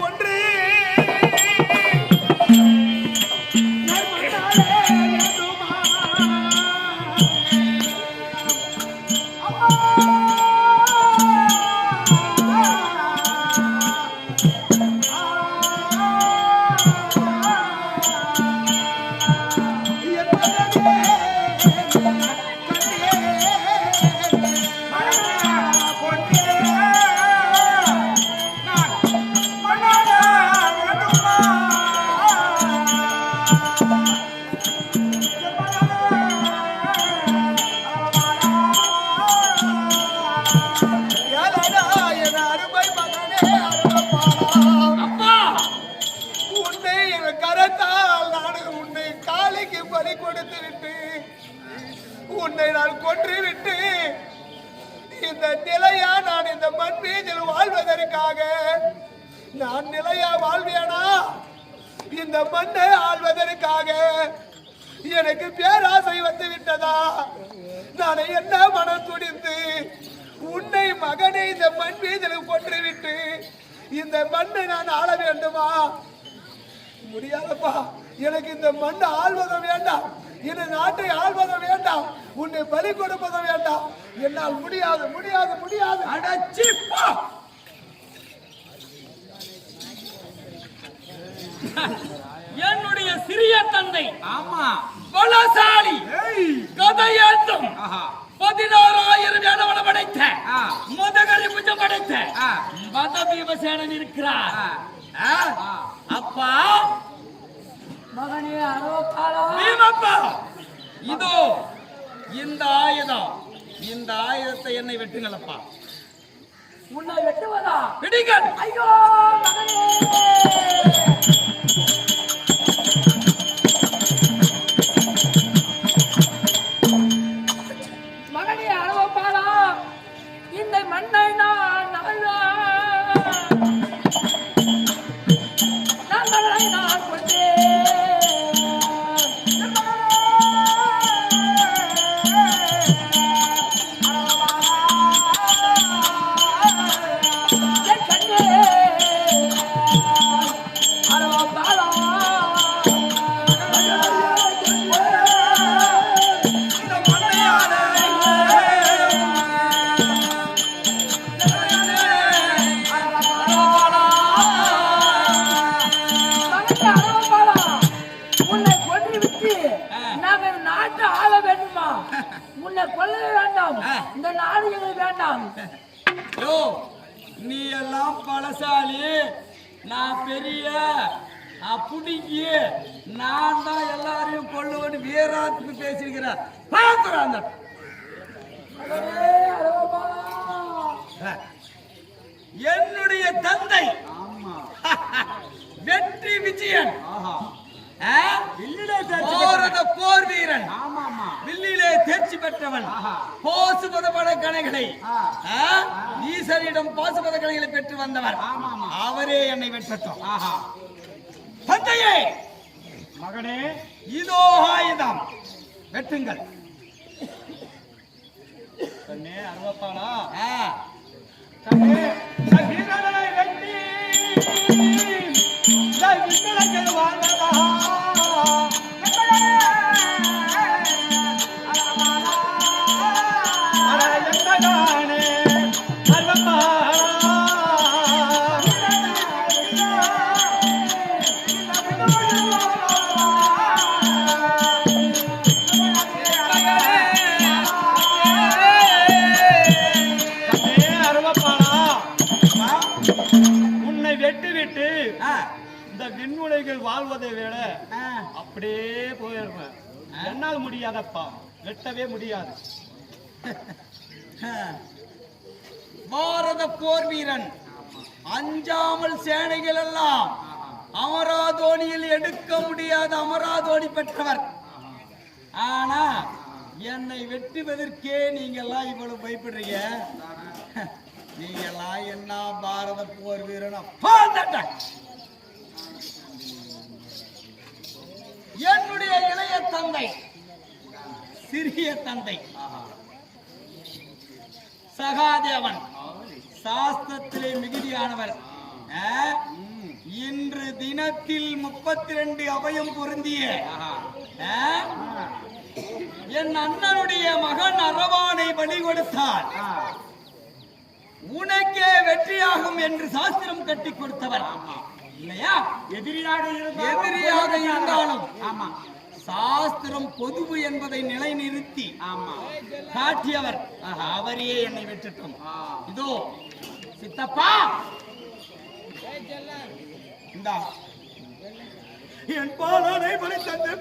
கொன்று. உன்னை நான் கொன்று விட்டு இந்த நிலையா நான் இந்த மண் வாழ்வதற்காக? நான் நிலையா வாழ்வேனா? இந்த மண்ணை ஆள்வதற்காக? எனக்கு பேராசை வந்து விட்டதா? நான் என்ன மனம் துடிந்து உன்னை மகனை இந்த மண் வீதியில் கொன்று விட்டு இந்த மண்ணை நான் ஆள வேண்டுமா? முடியாதப்பா எனக்கு இந்த மண் ஆள்வதும் வேண்டாம். இந்த நாட்டை ஆள்வதும் வேண்டாம். உன்னை பலி கொடுப்பதும் வேண்டாம். என்னால் முடியாது முடியாது முடியாது. அடச்சிப்பா என்னுடைய சிறிய தந்தை ஆமா. பலசாலி. கதை பதினாறாயிரம் யானவள படைத்த ஆ. முதகரி புஜம் படைத்த ஆ. மத பீமசேனன் இருக்கிறார்? அப்பா மகனே அரோகாலா பீமப்பா இதோ இந்த ஆயுதம். இந்த ஆயுதத்தை என்னை வெட்டுங்களப்பா. உன்னை வெட்டுவதா? விடுங்கள்! ஐயோ மகனே! வேண்டாம். இந்த நாடு எங்களுக்கு வேண்டாம். யோ நீ எல்லாம் பலசாலி நான் பெரிய புடிங்கி நான் தான் எல்லாரையும் கொள்ளுவேன்னு வீராத்துக்கு பேசியிருக்கிறேன் பார்க்கிறேன் அந்த. என்னுடைய தந்தை. வெற்றி விஜயன்? பாரத போர் வீரன். வில்லிலே தேர்ச்சி பெற்றவன். பாசுபத பட கணைகளை ஆ. ஆ? ஈசனிடம் பாசுபத கணைகளை பெற்று வந்தவர். அவரே என்னை வெற்றட்டும். ஆஹா. தந்தையே மகனே இதோ ஆயுதம். வெட்டுங்கள். கண்ணே அருவப்பாளா. கண்ணே வெட்டி. அட எந்தகானே விட ஆ. அப்படியே போயிருப்பேன் என்னால் முடியாதப்பா. வெட்டவே முடியாது. பாரத போர் வீரன். அஞ்சாமல் சேனைகள் எல்லாம் அமராதோனியில் எடுக்க முடியாத அமராதோனி பெற்றவர். ஆனா என்னை வெட்டுவதற்கே நீங்க எல்லாம் இவ்வளவு பயப்படுறீங்க. நீங்க எல்லாம் என்ன பாரத போர் வீரனா? என்னுடைய இளைய தந்தை சிறிய தந்தை. சகாதேவன் சாஸ்திரத்திலே மிகுதியானவர். இன்று தினத்தில் முப்பத்தி ரெண்டு அபயம் பொருந்திய என் அண்ணனுடைய மகன் அரவானை பலி கொடுத்தார். உனக்கே வெற்றியாகும் என்று சாஸ்திரம் கட்டி கொடுத்தவர். இல்லையா? எதிரியாக எதிரியாக இருந்தாலும் ஆமா. சாஸ்திரம் பொதுவு என்பதை நிலைநிறுத்தி. ஆமா. காட்டியவர். அவரையே என்னை வெற்றட்டும் இதோ சித்தப்பா! இந்தா. என் பாலனை பலி தந்து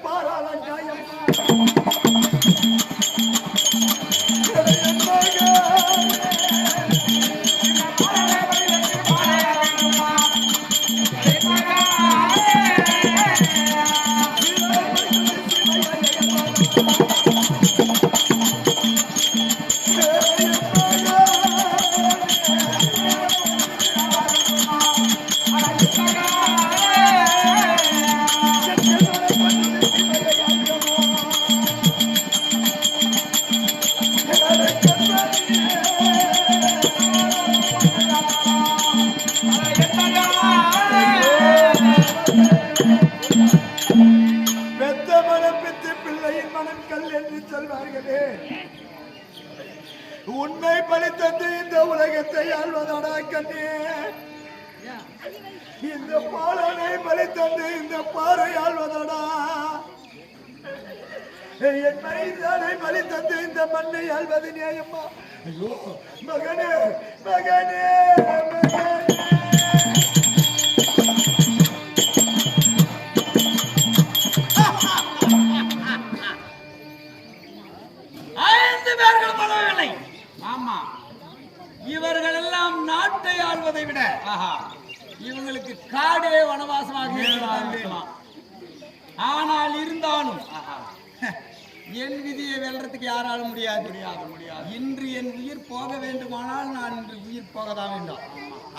vai, vai, vai. உண்மை பலித்தந்து இந்த உலகத்தை ஆழ்வதாடா கண்ணே. இந்த பாலனை பலித்தந்து இந்த பாறை ஆள்வதாடா என் மைதானை பலித்தந்து இந்த மண்ணை ஆழ்வது நியாயம்மா ஐயோ மகனே மகனே மகனே. இவங்களுக்கு காடே வனவாசமாக இருக்கலாம். ஆனால் இருந்தாலும் என் விதியை வெல்றதுக்கு யாராலும் முடியாது. முடியாது முடியாது. இன்று என் உயிர் போக வேண்டுமானால் நான் இன்று உயிர் போகதான் வேண்டும்.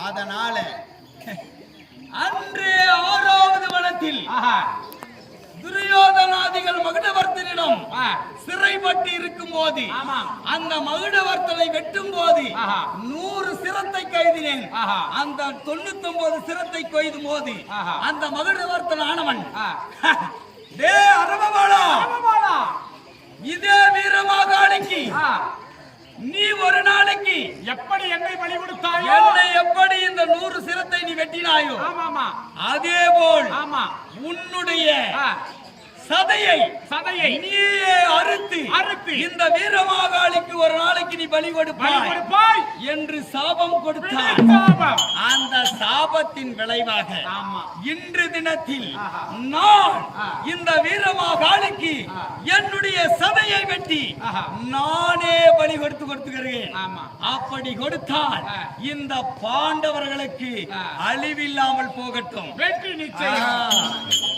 அதனால அன்று ஆறாவது மகுடவர்த்தனிடம் சிறைப்பட்டு இருக்கும் போது அந்த மகுடவர்த்தனை வெட்டும் போது நூறு சிரத்தை கைதினேன் அந்த தொண்ணூத்தி ஒன்பது சிரத்தை கொய்தும் போது அந்த மகுடவர்த்தன் ஆனவன் டே அரவபாலா இதே வீரமாகாளிக்கு நீ ஒரு நாளைக்கு எப்படி என்னை பலி கொடுத்தாயோ? என்னை எப்படி இந்த நூறு சிரத்தை நீ வெட்டினாயோ? அதே போல் ஆமா. உன்னுடைய சதையை சதையை நீயே அறுத்து அறுத்து இந்த வீரமாகாளிக்கு ஒரு நாளைக்கு நீ பலி கொடுப்பாய் என்று சாபம் கொடுத்தார் சாபம். அந்த சாபத்தின் விளைவாக. இன்று தினத்தில். நான். இந்த வீரமாகாளிக்கு என்னுடைய சதையை வெட்டி. நானே பலி கொடுத்து கொடுத்துக்கிறேன் ஆமா. அப்படி கொடுத்தால். இந்த பாண்டவர்களுக்கு. அழிவில்லாமல் போகட்டும் வெற்றி நிச்சயம்